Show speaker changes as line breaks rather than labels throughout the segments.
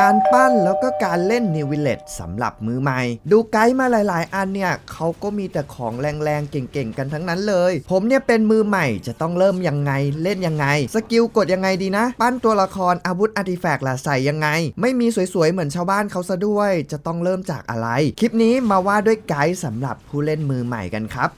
การปั้นแล้วก็การเล่นนิว i เลตสำหรับมือใหม่ ดูไกด์มาหลายๆ อันเนี่ยเขาก็มีแต่ของแรงๆ เก่งๆ กันทั้งนั้นเลย ผมเนี่ยเป็นมือใหม่จะต้องเริ่มยังไงเล่นยังไง สกิลกดยังไงดีนะ ปั้นตัวละครอาวุธอาร์ติแฟกต์ล่ะใส่ยังไง ไม่มีสวยๆ เหมือนชาวบ้านเขาซะด้วย จะต้องเริ่มจากอะไร คลิปนี้มาว่าด้วยไกด์สำหรับผู้เล่นมือใหม่กันครับ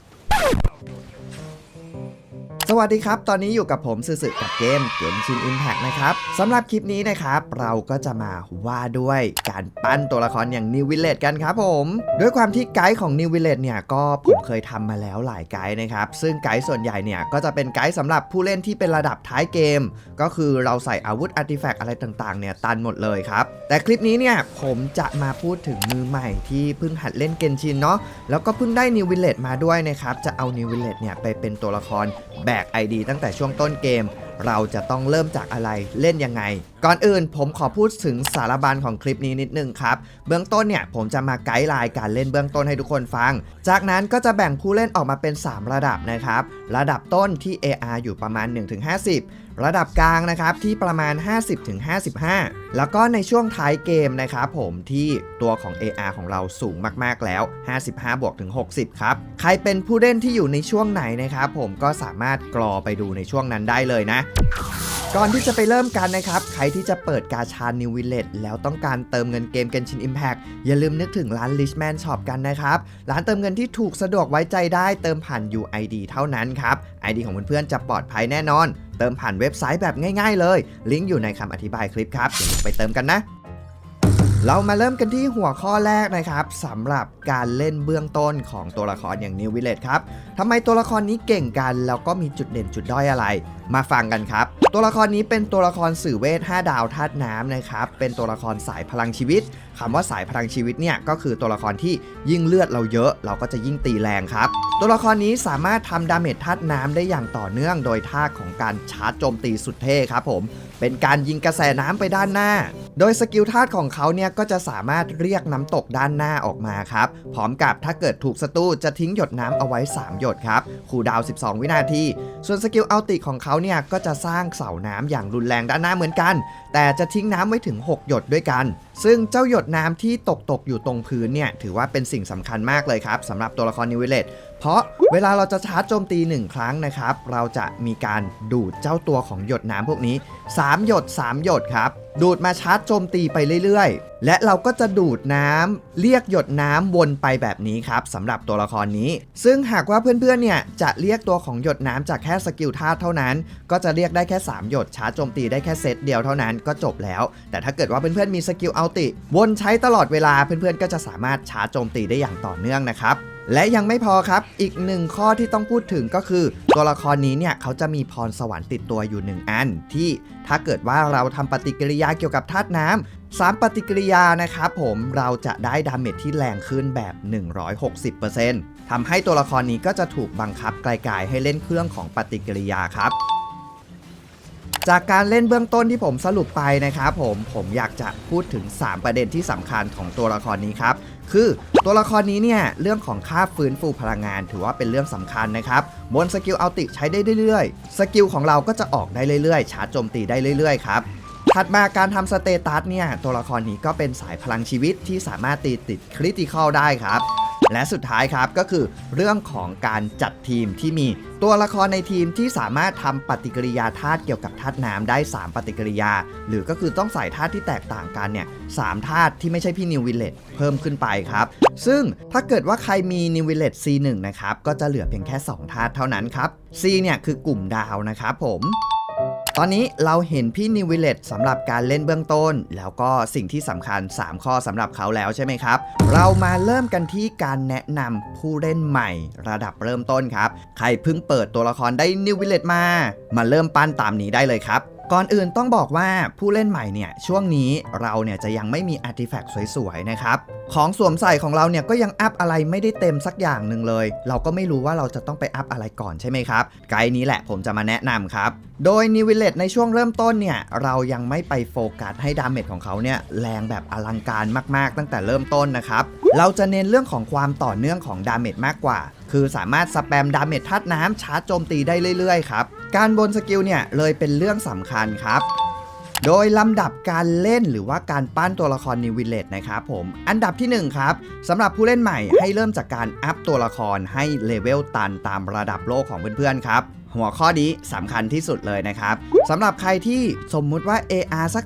สวัสดีครับ ตอนนี้อยู่กับผมสื่อๆกับเกมเกมชิน Impact นะครับสำหรับคลิปนี้นะครับ เราก็จะมาว่าด้วยการปั้นตัวละครอย่าง New Village กันครับผม ด้วยความที่ไกด์ของ New Village เนี่ยก็ผมเคยทำมาแล้วหลายไกด์นะครับ ซึ่งไกด์ส่วนใหญ่เนี่ยก็จะเป็นไกด์สำหรับผู้เล่นที่เป็นระดับท้ายเกม ก็คือเราใส่อาวุธอาร์ติแฟกต์อะไรต่างๆเนี่ยตันหมดเลยครับ แต่คลิปนี้เนี่ยผมจะมาพูดถึงมือใหม่ที่เพิ่งหัดเล่นเกนชินเนาะแล้วก็เพิ่งได้ New Village มาด้วยนะครับจะเอา New Village เนี่ยไปเป็นตัวละครแบก ID ตั้งแต่ช่วงต้นเกม เราจะต้องเริ่มจากอะไรเล่นยังไง ก่อนอื่นผมขอพูดถึงสารบัญของคลิปนี้นิดนึงครับ เบื้องต้นเนี่ยผมจะมาไกด์ไลน์การเล่นเบื้องต้นให้ทุกคนฟัง จากนั้นก็จะแบ่งผู้เล่นออกมาเป็น 3 ระดับนะครับ ระดับต้นที่ AR อยู่ประมาณ 1-50 ระดับกลางนะครับที่ประมาณ 50-55 แล้วก็ในช่วงท้ายเกมนะครับผมที่ตัวของ AR ของเราสูงมากๆแล้ว 55บวกถึง60 ครับ ใครเป็นผู้เล่นที่อยู่ในช่วงไหนนะครับผมก็สามารถกรอไปดูในช่วงนั้นได้เลยนะก่อนที่จะไปเริ่มกันนะครับ ใครที่จะเปิดกาชา New Village แล้วต้องการเติมเงินเกม Genshin Impact อย่าลืมนึกถึงร้าน Richman Shop กันนะครับ ร้านเติมเงินที่ถูกสะดวกไว้ใจได้เติมผ่าน UID เท่านั้นครับ ID ของเพื่อนๆจะปลอดภัยแน่นอน เติมผ่านเว็บไซต์แบบง่าย ๆ เลย ลิงก์อยู่ในคำอธิบายคลิปครับอย่าลืมไปเติมกันนะ เรามาเริ่มกันที่หัวข้อแรกนะครับสำหรับการเล่นเบื้องต้นของตัวละครอย่าง New Village ครับทำไมตัวละครนี้เก่งกัน แล้วก็มีจุดเด่นจุดด้อยอะไร มาฟังกันครับ ตัวละครนี้เป็นตัวละครสื่อเวท 5 ดาวธาตุน้ำนะครับเป็นตัวละครสายพลังชีวิตคำว่าสายพลังชีวิตเนี่ยก็คือตัวละครที่ยิ่งเลือดเราเยอะ เราก็จะยิ่งตีแรงครับ ตัวละครนี้สามารถทำดาเมจธาตุน้ำได้อย่างต่อเนื่อง โดยท่าของการชาร์จโจมตีสุดเท่ครับผมเป็นการยิงกระแสน้ำไปด้านหน้า โดยสกิลธาตุของเขาเนี่ยก็จะสามารถเรียกน้ำตกด้านหน้าออกมาครับ พร้อมกับถ้าเกิดถูกศัตรูจะทิ้งหยดน้ำเอาไว้ 3 หยดครับคูดาว 12 วินาที ส่วนสกิลเอาติของเขาเนี่ยก็จะสร้างเสาน้ำอย่างรุนแรงด้านหน้าเหมือนกัน แต่จะทิ้งน้ำไว้ถึง 6 หยดด้วยกัน ซึ่งเจ้าหยดน้ำที่ตกตกอยู่ตรงพื้นเนี่ย ถือว่าเป็นสิ่งสำคัญมากเลยครับสำหรับตัวละครนิวเวเลตเพราะเวลาเราจะชาร์จโจมตี 1 ครั้งนะครับ เราจะมีการดูดเจ้าตัวของหยดน้ำพวกนี้ 3 หยด 3 หยดครับ ดูดมาชาร์จโจมตีไปเรื่อยๆ และเราก็จะดูดน้ำเรียกหยดน้ำวนไปแบบนี้ครับสำหรับตัวละครนี้ ซึ่งหากว่าเพื่อนๆเนี่ยจะเรียกตัวของหยดน้ำจากแค่สกิลธาตุเท่านั้น ก็จะเรียกได้แค่ 3 หยดชาร์จโจมตีได้แค่เซตเดียวเท่านั้นก็จบแล้ว แต่ถ้าเกิดว่าเพื่อนๆมีสกิลเอัลติ วนใช้ตลอดเวลาเพื่อนๆก็จะสามารถชาร์จโจมตีได้อย่างต่อเนื่องนะครับ และยังไม่พอครับ อีกหนึ่งข้อที่ต้องพูดถึงก็คือ ตัวละครนี้เนี่ยเขาจะมีพรสวรรค์ติดตัวอยู่หนึ่งอัน ที่ถ้าเกิดว่าเราทำปฏิกิริยาเกี่ยวกับธาตุน้ำสามปฏิกิริยานะครับผมเราจะได้ดาเมจที่แรงขึ้นแบบ 160%ทำให้ตัวละครนี้ก็จะถูกบังคับไกลๆให้เล่นเครื่องของปฏิกิริยาครับจากการเล่นเบื้องต้นที่ผมสรุปไปนะครับผมผมอยากจะพูดถึง 3 ประเด็นที่สำคัญของตัวละครนี้ครับ คือตัวละครนี้เนี่ยเรื่องของค่าฟื้นฟูพลังงาน ถือว่าเป็นเรื่องสำคัญนะครับบนสกิลเอาติใช้ได้เรื่อยๆ สกิลของเราก็จะออกได้เรื่อยๆ ชาร์จโจมตีได้เรื่อยๆครับถัดมาการทำสเตตัสเนี่ยตัวละครนี้ก็เป็นสายพลังชีวิตที่สามารถตีติดคริติคอลได้ครับ และสุดท้ายครับก็คือเรื่องของการจัดทีมที่มีตัวละครในทีมที่สามารถทำปฏิกิริยาธาตุเกี่ยวกับธาตุน้ำได้ 3 ปฏิกิริยา หรือก็คือต้องใส่ธาตุที่แตกต่างกันเนี่ยสามธาตุที่ไม่ใช่พี่นิววิลเลตเพิ่มขึ้นไปครับ ซึ่งถ้าเกิดว่าใครมีนิววิลเลต C1 นะครับก็จะเหลือเพียงแค่ 2 ธาตุเท่านั้นครับ C เนี่ยคือกลุ่มดาวนะครับผม ตอนนี้เราเห็นพี่นิววิลเลตสำหรับการเล่นเบื้องต้น แล้วก็สิ่งที่สำคัญ 3 ข้อสำหรับเขาแล้วใช่ไหมครับ เรามาเริ่มกันที่การแนะนำผู้เล่นใหม่ ระดับเริ่มต้นครับ ใครเพิ่งเปิดตัวละครได้นิววิลเลตมา มาเริ่มปั้นตามนี้ได้เลยครับ ก่อนอื่นต้องบอกว่าผู้เล่นใหม่เนี่ยช่วงนี้เราเนี่ยจะยังไม่มีอาร์ติแฟกต์สวยๆนะครับ ของสวมใส่ของเราเนี่ยก็ยังอัพอะไรไม่ได้เต็มสักอย่างหนึ่งเลย เราก็ไม่รู้ว่าเราจะต้องไปอัพอะไรก่อนใช่ไหมครับ ไกด์นี้แหละผมจะมาแนะนำครับ โดยนิว i เลตในช่วงเริ่มต้นเนี่ยเรายังไม่ไปโฟกัสให้ดาเมจของเขาเนี่ยแรงแบบอลังการมากๆ ตั้งแต่เริ่มต้นนะครับ เราจะเน้นเรื่องของความต่อเนื่องของดาเมจมากกว่า คือสามารถสแปมดาเมจธาตุน้ำชาร์จโจมตีได้เรื่อยๆครับ การบนสกิลเนี่ยเลยเป็นเรื่องสำคัญครับโดยลำดับการเล่นหรือว่าการปั้นตัวละครนิวิเลตนะครับผมอันดับที่ 1 ครับสำหรับผู้เล่นใหม่ให้เริ่มจากการอัพตัวละครให้เลเวลตันตามระดับโลกของเพื่อนๆครับ หัวข้อนี้สำคัญที่สุดเลยนะครับสำหรับใครที่สมมุติว่า AR สัก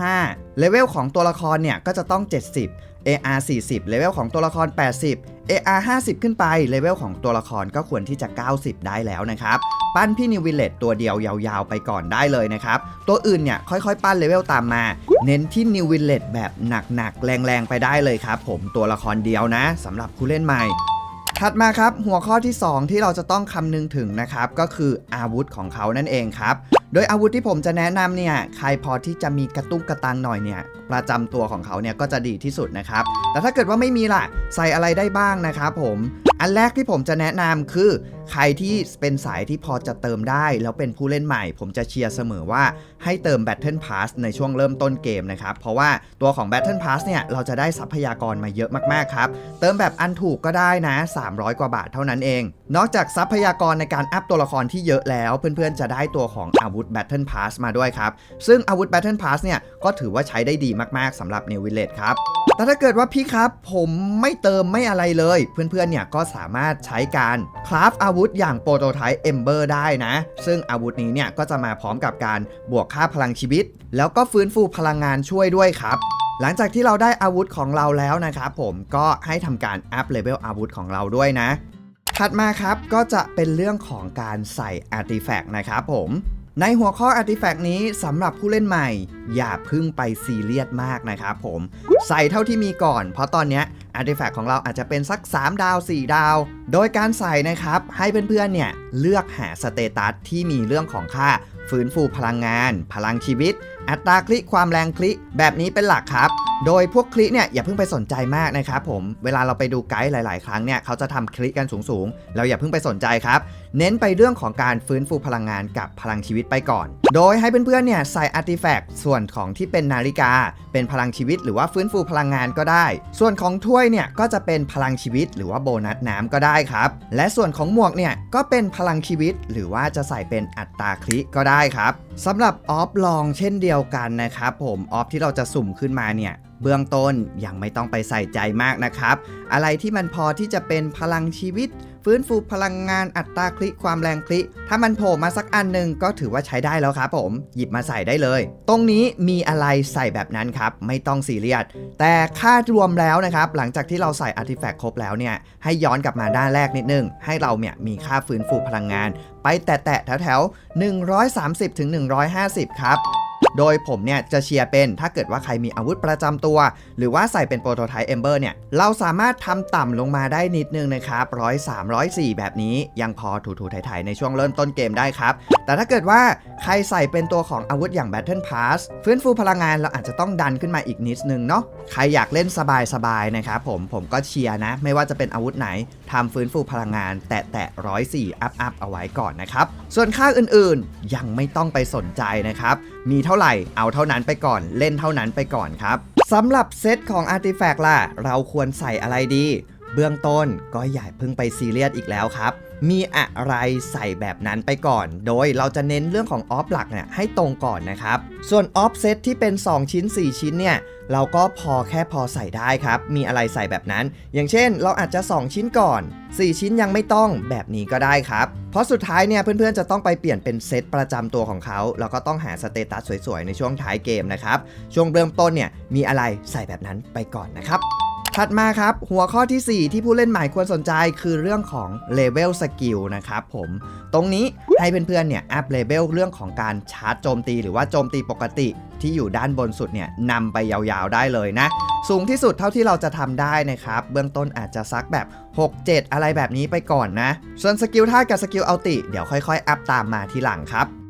35 เลเวลของตัวละครเนี่ยก็จะต้อง 70 AR 40 เลเวลของตัวละคร 80 AR 50 ขึ้นไป เลเวลของตัวละครก็ควรที่จะ 90 ได้แล้วนะครับ ปั้นพี่นิววิลเลตตัวเดียวยาวๆ ไปก่อนได้เลยนะครับ ตัวอื่นเนี่ยค่อยๆ ปั้นเลเวลตามมา เน้นที่นิววิลเลตแบบหนักๆ แรงๆ ไปได้เลยครับ ผมตัวละครเดียวนะสำหรับผู้เล่นใหม่ถัดมาครับหัวข้อที่ 2 ที่เราจะต้องคำนึงถึงนะครับ ก็คืออาวุธของเขานั่นเองครับ โดยอาวุธที่ผมจะแนะนำเนี่ยใครพอที่จะมีกระตุ้งกระตังหน่อยเนี่ยประจำตัวของเขาเนี่ยก็จะดีที่สุดนะครับ แต่ถ้าเกิดว่าไม่มีล่ะ ใส่อะไรได้บ้างนะครับผม อันแรกที่ผมจะแนะนำคือ ใครที่เป็นสายที่พอจะเติมได้ แล้วเป็นผู้เล่นใหม่ ผมจะเชียร์เสมอว่าให้เติม Battle Pass ในช่วงเริ่มต้นเกมนะครับ เพราะว่าตัวของ Battle Pass เนี่ยเราจะได้ทรัพยากรมาเยอะมากๆครับ เติมแบบอันถูกก็ได้นะ 300 กว่าบาทเท่านั้นเอง นอกจากทรัพยากรในการอัพตัวละครที่เยอะแล้ว เพื่อนๆจะได้ตัวของอาวุธ Battle Pass มาด้วยครับ ซึ่งอาวุธ Battle Pass เนี่ยก็ถือว่าใช้ได้ดีมากๆสำหรับ New Village ครับแต่ถ้าเกิดว่าพี่ครับผมไม่เติมไม่อะไรเลย เพื่อนๆเนี่ยก็สามารถใช้การคราฟอาวุธอย่างโปรโตไทป์เอมเบอร์ได้นะ ซึ่งอาวุธนี้เนี่ยก็จะมาพร้อมกับการบวกค่าพลังชีวิต แล้วก็ฟื้นฟูพลังงานช่วยด้วยครับหลังจากที่เราได้อาวุธของเราแล้วนะครับผมก็ให้ทำการอัพเลเวลอาวุธของเราด้วยนะ ถัดมาครับก็จะเป็นเรื่องของการใส่อาร์ติแฟกต์นะครับผมในหัวข้ออาร์ติแฟกต์นี้สำหรับผู้เล่นใหม่ อย่าพึ่งไปซีเรียสมากนะครับผม ใส่เท่าที่มีก่อน เพราะตอนเนี้ย อาร์ติแฟกต์ของเราอาจจะเป็นสัก 3 ดาว 4 ดาว โดยการใส่นะครับ ให้เพื่อนๆเนี่ยเลือกหาสเตตัสที่มีเรื่องของค่า ฟื้นฟูพลังงาน พลังชีวิต อัตราคลิความแรงคลิแบบนี้เป็นหลักครับ โดยพวกคลิเนี่ยอย่าเพิ่งไปสนใจมากนะครับผมเวลาเราไปดูไกด์หลาย ๆ ครั้งเนี่ยเขาจะทำคลิกันสูง ๆ เราอย่าเพิ่งไปสนใจครับ เน้นไปเรื่องของการฟื้นฟูพลังงานกับพลังชีวิตไปก่อน โดยให้เพื่อน ๆ เนี่ยใส่อาร์ติแฟกต์ส่วนของที่เป็นนาฬิกา เป็นพลังชีวิต หรือว่าฟื้นฟูพลังงานก็ได้ ส่วนของถ้วยเนี่ยก็จะเป็นพลังชีวิต หรือว่าโบนัสน้ำก็ได้ครับ และส่วนของหมวกเนี่ยก็เป็นพลังชีวิต หรือว่าจะใส่เป็นอัตราคลิก็ได้ครับสำหรับออฟลองเช่นเดียวกันนะครับผมออฟที่เราจะสุ่มขึ้นมาเนี่ยเบื้องต้นยังไม่ต้องไปใส่ใจมากนะครับ อะไรที่มันพอที่จะเป็นพลังชีวิต ฟื้นฟูพลังงานอัตราคลิความแรงคลิ ถ้ามันโผล่มาสักอันหนึ่งก็ถือว่าใช้ได้แล้วครับผม หยิบมาใส่ได้เลย ตรงนี้มีอะไรใส่แบบนั้นครับ ไม่ต้องซีเรียส แต่ค่ารวมแล้วนะครับ หลังจากที่เราใส่อาร์ติแฟกต์ครบแล้วเนี่ย ให้ย้อนกลับมาด้านแรกนิดนึง ให้เราเนี่ยมีค่าฟื้นฟูพลังงาน ไปแตะๆแถวๆ130ถึง150 ครับ โดยผมเนี่ยจะเชียร์เป็นถ้าเกิดว่าใครมีอาวุธประจำตัว หรือว่าใส่เป็นโปรโตไทป์เอมเบอร์เนี่ย เราสามารถทำต่ำลงมาได้นิดนึงนะครับร้อยสามร้อยสี่แบบนี้ยังพอถูๆไถ่ๆในช่วงเริ่มต้นเกมได้ครับ แต่ถ้าเกิดว่าใครใส่เป็นตัวของอาวุธอย่าง Battle Pass ฟื้นฟูพลังงานเราอาจจะต้องดันขึ้นมาอีกนิดนึงเนาะใครอยากเล่นสบายๆนะครับผมผมก็เชียร์นะ ไม่ว่าจะเป็นอาวุธไหนทำฟื้นฟูพลังงาน แตะแตะร้อยสี่อัพอัพเอาไว้ก่อนนะครับส่วนค่าอื่นๆยังไม่ต้องไปสนใจนะครับมีเท่าไหร่เอาเท่านั้นไปก่อน เล่นเท่านั้นไปก่อนครับสำหรับเซตของอาร์ติแฟกต์ล่ะ เราควรใส่อะไรดี เบื้องต้นก็อย่าเพิ่งไปซีเรียสอีกแล้วครับ มีอะไรใส่แบบนั้นไปก่อน โดยเราจะเน้นเรื่องของออฟหลักเนี่ยให้ตรงก่อนนะครับ ส่วนออฟเซตที่เป็น 2 ชิ้น 4 ชิ้นเนี่ยเราก็พอแค่พอใส่ได้ครับ มีอะไรใส่แบบนั้น อย่างเช่น เราอาจจะ 2 ชิ้นก่อน 4 ชิ้นยังไม่ต้องแบบนี้ก็ได้ครับ เพราะสุดท้ายเนี่ยเพื่อนๆจะต้องไปเปลี่ยนเป็นเซตประจำตัวของเขา แล้วก็ต้องหาสเตตัสสวยๆ ในช่วงท้ายเกมนะครับ ช่วงเริ่มต้นเนี่ยมีอะไรใส่แบบนั้นไปก่อนนะครับ ถัดมาครับ หัวข้อทีสี่ 4 ที่ผู้เล่นใหม่ควรสนใจคือเรื่องของเลเวลสกิลนะครับผม ตรงนี้ให้เพื่อนๆเนี่ยอัพเลเวลเรื่องของการชาร์จโจมตี หรือว่าโจมตีปกติที่อยู่ด้านบนสุดเนี่ยนำไปยาวๆได้เลยนะ สูงที่สุดเท่าที่เราจะทำได้นะครับ เบื้องต้นอาจจะซักแบบ 6 7 อะไรแบบนี้ไปก่อนนะ ส่วนสกิลท่ากับสกิลเอัลติ เดี๋ยวค่อยๆ อัพตามมาทีหลังครับ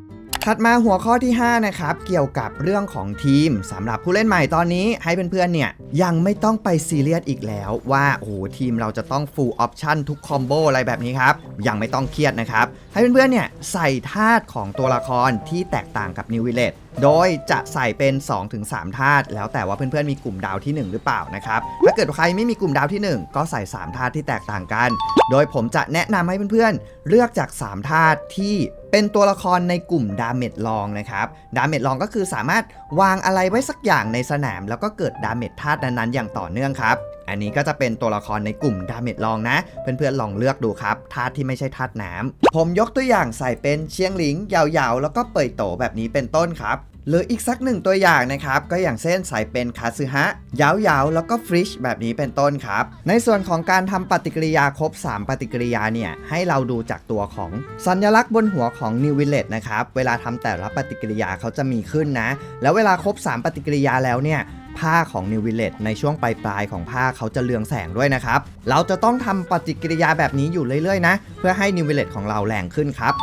ถัดมาหัวข้อที่ 5 นะครับ เกี่ยวกับเรื่องของทีมสำหรับผู้เล่นใหม่ตอนนี้ให้เพื่อนๆเนี่ยยังไม่ต้องไปซีเรียสอีกแล้วว่าโอ้โหทีมเราจะต้องฟูลออปชันทุกคอมโบอะไรแบบนี้ครับ ยังไม่ต้องเครียดนะครับ ให้เพื่อนๆเนี่ยใส่ธาตุของตัวละครที่แตกต่างกับนิววิเลต โดยจะใส่เป็น 2-3 ธาตุแล้วแต่ว่าเพื่อนๆมีกลุ่มดาวที่ 1 หรือเปล่านะครับ ถ้าเกิดใครไม่มีกลุ่มดาวที่ 1 ก็ใส่ 3 ธาตุที่แตกต่างกัน โดยผมจะแนะนำให้เพื่อนๆ เลือกจาก 3 ธาตุที่เป็นตัวละครในกลุ่มดาเมจลองนะครับ ดาเมจลองก็คือสามารถวางอะไรไว้สักอย่างในสนาม แล้วก็เกิดดาเมจธาตุนั้นๆอย่างต่อเนื่องครับอันนี้ก็จะเป็นตัวละครในกลุ่มดาเมจลองนะ เพื่อนๆลองเลือกดูครับธาตุที่ไม่ใช่ธาตุน้ำผมยกตัวอย่างใส่เป็นเชียงหลิงยาวๆ แล้วก็เปิดโตแบบนี้เป็นต้นครับหรืออีกสักหนึ่งตัวอย่างนะครับ ก็อย่างเช่นใส่เป็นคาซึฮะยาวๆ แล้วก็ฟริชแบบนี้เป็นต้นครับ ในส่วนของการทำปฏิกิริยาครบ 3 ปฏิกิริยาเนี่ย ให้เราดูจากตัวของสัญลักษณ์บนหัวของ New Village นะครับ เวลาทำแต่ละปฏิกิริยาเขาจะมีขึ้นนะ แล้วเวลาครบ 3 ปฏิกิริยาแล้วเนี่ย ผ้าของ New Village ในช่วงปลายปลายๆของผ้าเขาจะเรืองแสงด้วยนะครับ เราจะต้องทำปฏิกิริยาแบบนี้อยู่เรื่อยๆนะ เพื่อให้ New Village ของเราแรงขึ้นครับ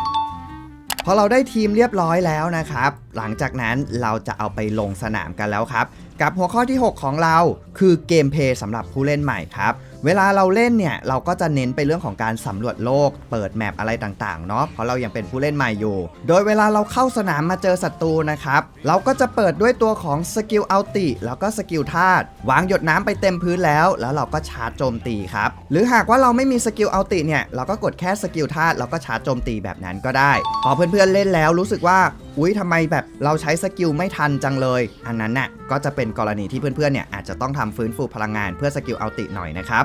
พอเราได้ทีมเรียบร้อยแล้วนะครับ หลังจากนั้นเราจะเอาไปลงสนามกันแล้วครับ กับหัวข้อที่ 6 ของเราคือเกมเพย์สำหรับผู้เล่นใหม่ครับ เวลาเราเล่นเนี่ยเราก็จะเน้นไปเรื่องของการสำรวจโลก เปิดแมปอะไรต่างๆเนาะเพราะเรายังเป็นผู้เล่นใหม่อยู่ โดยเวลาเราเข้าสนามมาเจอศัตรูนะครับเราก็จะเปิดด้วยตัวของสกิลอัลติแล้วก็สกิลธาตุวางหยดน้ำไปเต็มพื้นแล้ว แล้วเราก็ชาร์จโจมตีครับหรือหากว่าเราไม่มีสกิลอัลติเนี่ยเราก็กดแค่สกิลธาตุแล้วก็ชาร์จโจมตีแบบนั้นก็ได้พอเพื่อนๆเล่นแล้วรู้สึกว่าอุ๊ยทำไมแบบเราใช้สกิลไม่ทันจังเลย อันนั้นน่ะก็จะเป็นกรณีที่เพื่อนๆเนี่ยอาจจะต้องทำฟื้นฟูพลังงานเพื่อสกิลเอัลติหน่อยนะครับ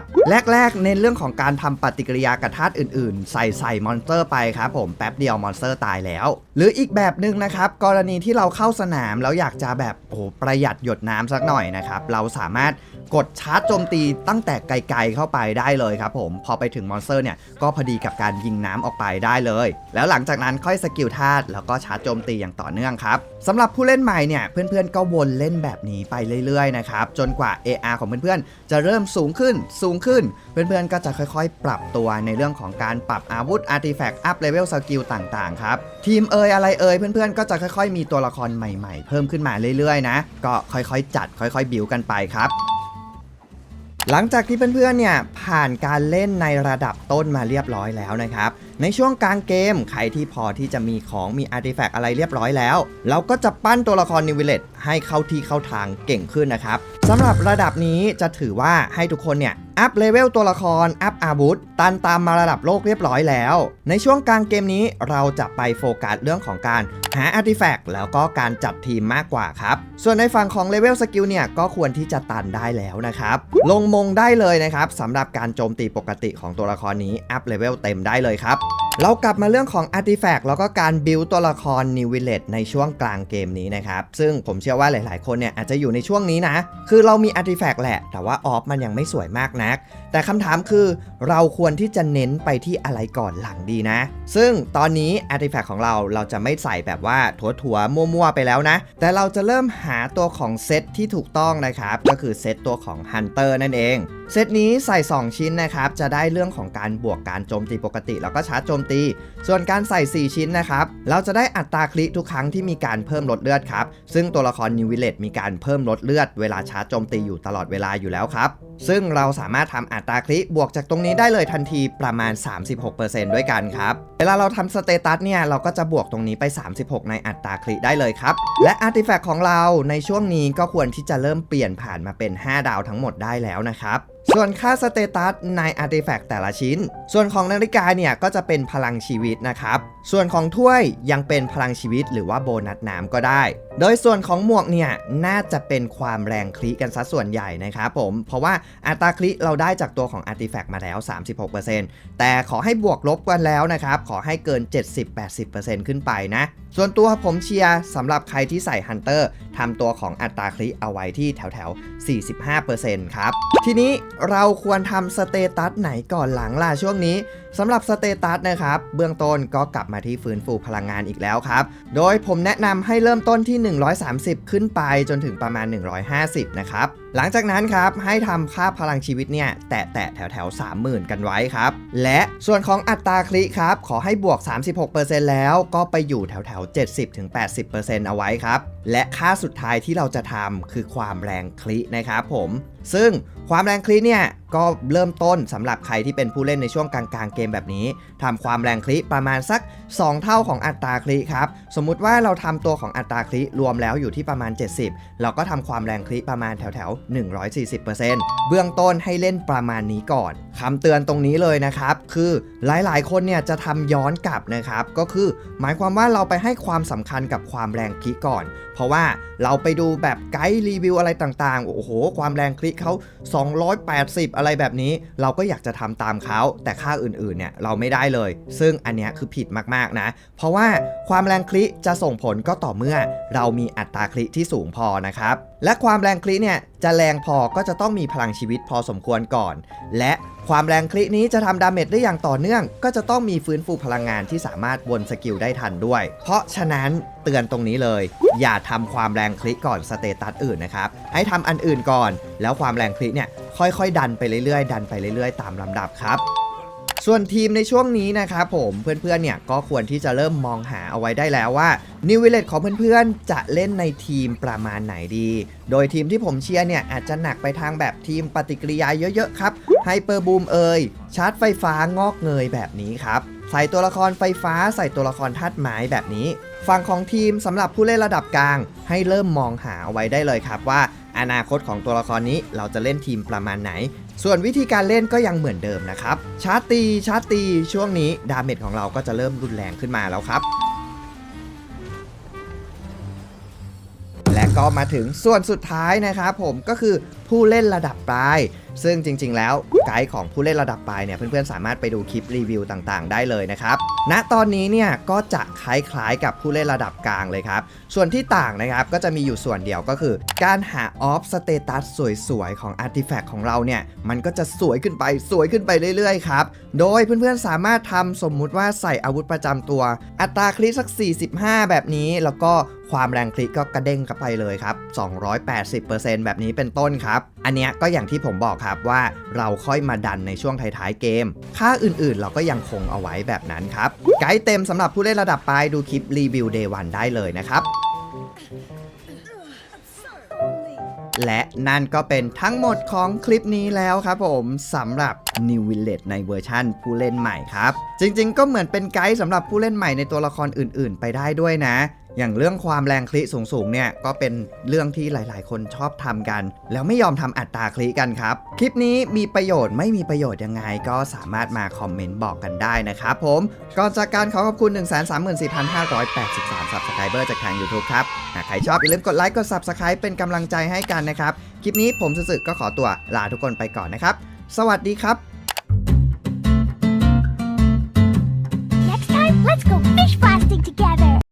แรกๆเน้นเรื่องของการทำปฏิกิริยากับธาตุอื่นๆ ใส่ใส่มอนสเตอร์ไปครับผมแป๊บเดียวมอนสเตอร์ตายแล้ว หรืออีกแบบหนึ่งนะครับกรณีที่เราเข้าสนามแล้วอยากจะแบบโอ้โหประหยัดหยดน้ำสักหน่อยนะครับเราสามารถกดชาร์จโจมตีตั้งแต่ไกลๆเข้าไปได้เลยครับผมพอไปถึงมอนสเตอร์เนี่ยก็พอดีกับการยิงน้ำออกไปได้เลย แล้วหลังจากนั้นค่อยสกิลธาตุแล้วก็ชาร์จโจมตีอย่างต่อเนื่องครับสำหรับผู้เล่นใหม่เนี่ยเพื่อนๆก็วนเล่นแบบนี้ไปเรื่อยๆนะครับจนกว่า AR ของเพื่อนๆจะเริ่มสูงขึ้นสูงขึ้น เพื่อนๆก็จะค่อยๆ ปรับตัวในเรื่องของการปรับอาวุธอาร์ติแฟกต์อัพเลเวลสกิลต่างๆครับทีมเอยอะไรเอยเพื่อนๆก็จะค่อยๆ มีตัวละครใหม่ๆ เพิ่มขึ้นมาเรื่อยๆนะก็ค่อยๆ จัดค่อยๆ บิวกันไปครับ หลังจากที่เพื่อนๆเนี่ยผ่านการเล่นในระดับต้นมาเรียบร้อยแล้วนะครับ ในช่วงกลางเกมใครที่พอที่จะมีของมีอาร์ติแฟกต์อะไรเรียบร้อยแล้ว เราก็จะปั้นตัวละครนิว i เลตให้เข้าที่เข้าทางเก่งขึ้นนะครับสำหรับระดับนี้จะถือว่าให้ทุกคนเนี่ย อัพเลเวลตัวละคร อัพอาวุธ ตันตามมาระดับโลกเรียบร้อยแล้ว ในช่วงกลางเกมนี้เราจะไปโฟกัสเรื่องของการหาอาร์ติแฟกต์แล้วก็การจัดทีมมากกว่าครับ ส่วนในฝั่งของเลเวลสกิลเนี่ยก็ควรที่จะตันได้แล้วนะครับ ลงมงได้เลยนะครับสำหรับการโจมตีปกติของตัวละครนี้ อัพเลเวลเต็มได้เลยครับ เรากลับมาเรื่องของอาร์ติแฟกต์แล้วก็การบิวตัวละครนิว i เลตในช่วงกลางเกมนี้นะครับ ซึ่งผมเชื่อว่าหลายๆ คนเนี่ยอาจจะอยู่ในช่วงนี้นะ คือเรามีอาร์ติแฟกต์แหละ แต่ว่าออฟมันยังไม่สวยมากนัก แต่คำถามคือเราควรที่จะเน้นไปที่อะไรก่อนหลังดีนะ ซึ่งตอนนี้อาร์ติแฟกต์ของเราเราจะไม่ใส่แบบว่าถั่วๆมั่วๆไปแล้วนะ แต่เราจะเริ่มหาตัวของเซตที่ถูกต้องนะครับ ก็คือเซตตัวของฮันเตอร์นั่นเอง เซตนี้ใส่ 2 ชิ้นนะครับจะได้เรื่องของการบวกการโจมตีปกติ แล้วก็ชาร์จโจมตี ส่วนการใส่ 4 ชิ้นนะครับ เราจะได้อัตราคลิกทุกครั้งที่มีการเพิ่มลดเลือดครับ ซึ่งตัวละครนิว i เลตมีการเพิ่มลดเลือดเวลาชาร์จโจมตีอยู่ตลอดเวลาอยู่แล้วครับ ซึ่งเราสามารถทำอัตราคลิกบวกจากตรงนี้ได้เลยทันทีประมาณ 36%ด้วยกันครับ เวลาเราทำสเตตัสเนี่ยเราก็จะบวกตรงนี้ไป 36 ในอัตราคลิกได้เลยครับ และอาร์ติแฟกต์ของเราในช่วงนี้ก็ควรที่จะเริ่มเปลี่ยนผ่านมาเป็น 5 ดาวทั้งหมดได้แล้วนะครับ ส่วนค่าสเตตัสในอาร์ติแฟกต์แต่ละชิ้น ส่วนของนาฬิกาเนี่ยก็จะเป็นพลังชีวิตนะครับ ส่วนของถ้วยยังเป็นพลังชีวิตหรือว่าโบนัสน้ำก็ได้ โดยส่วนของหมวกเนี่ยน่าจะเป็นความแรงคลิกันซะส่วนใหญ่นะครับผม เพราะว่าอัตราคลิเราได้จากตัวของอาร์ติแฟกต์มาแล้ว 36%แต่ขอให้บวกลบกันแล้วนะครับ ขอให้เกิน 70-80%ขึ้นไปนะ ส่วนตัวผมเชียร์สำหรับใครที่ใส่ฮันเตอร์ทำตัวของอัตราคลิเอาไว้ที่แถวแถวๆ45%ครับ ทีนี้เราควรทำสเตตัสไหนก่อนหลังล่ะช่วงนี้ สำหรับสเตตัสนะครับ เบื้องต้นก็กลับมาที่ฟื้นฟูพลังงานอีกแล้วครับ โดยผมแนะนำให้เริ่มต้นที่ 130 ขึ้นไปจนถึงประมาณ 150 นะครับ หลังจากนั้นครับให้ทำค่าพลังชีวิตเนี่ยแตะแตะแถวแถวๆ30,000 กันไว้ครับ และส่วนของอัตราคลิครับขอให้บวก 36%แล้วก็ไปอยู่แถวแถว70-80%เอาไว้ครับ และค่าสุดท้ายที่เราจะทำคือความแรงคลินะครับผม ซึ่งความแรงคลิเนี่ยก็เริ่มต้นสำหรับใครที่เป็นผู้เล่นในช่วงกลางๆเกมแบบนี้ทำความแรงคลิประมาณสัก 2 เท่าของอัตราคลิครับสมมุติว่าเราทำตัวของอัตราคลิรวมแล้วอยู่ที่ประมาณ 70 เราก็ทำความแรงคลิประมาณแถวๆ140%เบื้องต้นให้เล่นประมาณนี้ก่อนคำเตือนตรงนี้เลยนะครับ คือหลายๆ คนเนี่ยจะทำย้อนกลับนะครับ ก็คือหมายความว่าเราไปให้ความสำคัญกับความแรงคลิกก่อน เพราะว่าเราไปดูแบบไกด์รีวิวอะไรต่างๆ โอ้โห ความแรงคลิกเขา 280 อะไรแบบนี้ เราก็อยากจะทำตามเขาแต่ค่าอื่นๆเนี่ยเราไม่ได้เลย ซึ่งอันเนี้ยคือผิดมากๆนะ เพราะว่าความแรงคลิกจะส่งผลก็ต่อเมื่อ เรามีอัตราคลิกที่สูงพอนะครับและความแรงคลิเนี่ยจะแรงพอก็จะต้องมีพลังชีวิตพอสมควรก่อน และความแรงคลินี้จะทำดาเมจได้อย่างต่อเนื่อง ก็จะต้องมีฟื้นฟูพลังงานที่สามารถวนสกิลได้ทันด้วย เพราะฉะนั้นเตือนตรงนี้เลย อย่าทำความแรงคลิก่อนสเตตัสอื่นนะครับ ให้ทำอันอื่นก่อน แล้วความแรงคลิเนี่ยค่อยๆ ดันไปเรื่อยๆ ดันไปเรื่อยๆ ตามลำดับครับ ส่วนทีมในช่วงนี้นะครับผมเพื่อนๆเนี่ยก็ควรที่จะเริ่มมองหาเอาไว้ได้แล้วว่านิววิลเลตของเพื่อนๆ จะเล่นในทีมประมาณไหนดี โดยทีมที่ผมเชียร์เนี่ยอาจจะหนักไปทางแบบทีมปฏิกิริยาเยอะๆครับไฮเปอร์บูมเอยชาร์จไฟฟ้างอกเงยแบบนี้ครับใส่ตัวละครไฟฟ้าใส่ตัวละครธาตุไม้แบบนี้ ฝั่งของทีมสำหรับผู้เล่นระดับกลาง ให้เริ่มมองหาเอาไว้ได้เลยครับว่า อนาคตของตัวละครนี้เราจะเล่นทีมประมาณไหน ส่วนวิธีการเล่นก็ยังเหมือนเดิมนะครับ ชาร์จตีชาร์จตีช่วงนี้ดาเมจของเราก็จะเริ่มรุนแรงขึ้นมาแล้วครับ และก็มาถึงส่วนสุดท้ายนะครับผมก็คือผู้เล่นระดับปลาย ซึ่งจริง ๆ แล้วไกด์ของผู้เล่นระดับปลายเนี่ยเพื่อนๆสามารถไปดูคลิปรีวิวต่างๆ ได้เลยนะครับณตอนนี้เนี่ยก็จะคล้ายๆกับผู้เล่นระดับกลางเลยครับ ส่วนที่ต่างนะครับก็จะมีอยู่ส่วนเดียวก็คือ การหาออฟสเตตัสสวยๆ ของอาร์ติแฟกต์ของเราเนี่ยมันก็จะสวยขึ้นไปสวยขึ้นไปเรื่อยๆครับโดยเพื่อนๆสามารถทำสมมุติว่าใส่อาวุธประจำตัว อัตราคลิกสัก 45 แบบนี้ แล้วก็ความแรงคลิกก็กระเด้งเข้าไปเลยครับ280%แบบนี้เป็นต้นครับอันเนี้ยก็อย่างที่ผมบอกครับว่าเราค่อยมาดันในช่วงท้ายๆเกม ค่าอื่นๆ เราก็ยังคงเอาไว้แบบนั้นครับ ไกด์เต็มสำหรับผู้เล่นระดับปลายดูคลิปรีวิว Day 1ได้เลยนะครับและนั่นก็เป็นทั้งหมดของคลิปนี้แล้วครับผมสำหรับ New Village ในเวอร์ชั่นผู้เล่นใหม่ครับ จริงๆ ก็เหมือนเป็นไกด์สำหรับผู้เล่นใหม่ในตัวละครอื่นๆ ไปได้ด้วยนะ อย่างเรื่องความแรงคลิสูงๆเนี่ยก็เป็นเรื่องที่หลาย ๆ คนชอบทำกัน แล้วไม่ยอมทำอัตราคลิกันครับ คลิปนี้มีประโยชน์ไม่มีประโยชน์ยังไง ก็สามารถมาคอมเมนต์บอกกันได้นะครับผมก่อนจากการขอขอบคุณ 134,583 Subscriber จากทาง YouTube ครับหากใครชอบอย่าลืมกดไลค์กด Subscribe เป็นกำลังใจให้กันนะครับ คลิปนี้ผมสุสึกก็ขอตัวลาทุกคนไปก่อนนะครับ สวัสดีครับ
Next time, let's go fish blasting together.